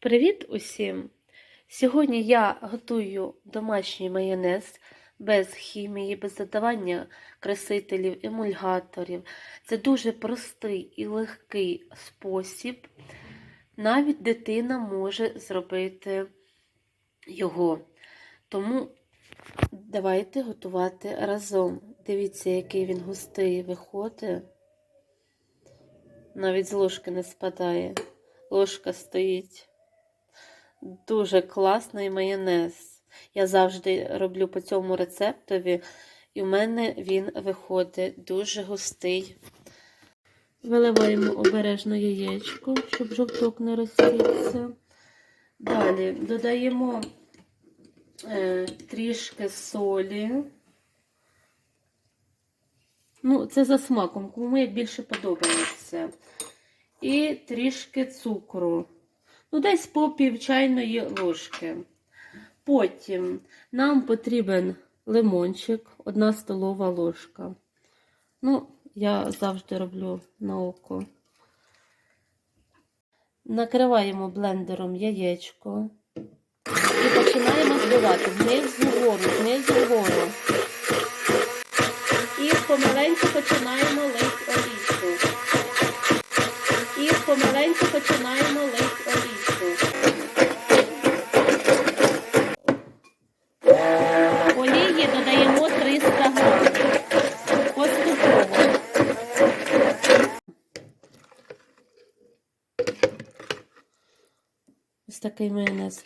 Привіт усім! Сьогодні я готую домашній майонез без хімії, без додавання красителів, емульгаторів. Це дуже простий і легкий спосіб. Навіть дитина може зробити його. Тому давайте готувати разом. Дивіться, який він густий виходить. Навіть з ложки не спадає. Ложка стоїть. Дуже класний майонез. Я завжди роблю по цьому рецептові, і в мене він виходить дуже густий. Виливаємо обережно яєчко, щоб жовток не розсівся. Далі додаємо е, трішки солі. Ну, це за смаком, кому більше подобається. І трішки цукру. Ну, десь по пів чайної ложки. Потім нам потрібен лимончик, одна столова ложка. Ну, я завжди роблю на око. Накриваємо блендером яєчко і починаємо збивати вниз вгору, вниз вгору. І помаленьку починаємо лить олійку. І помаленьку починаємо лить Ось такий майонез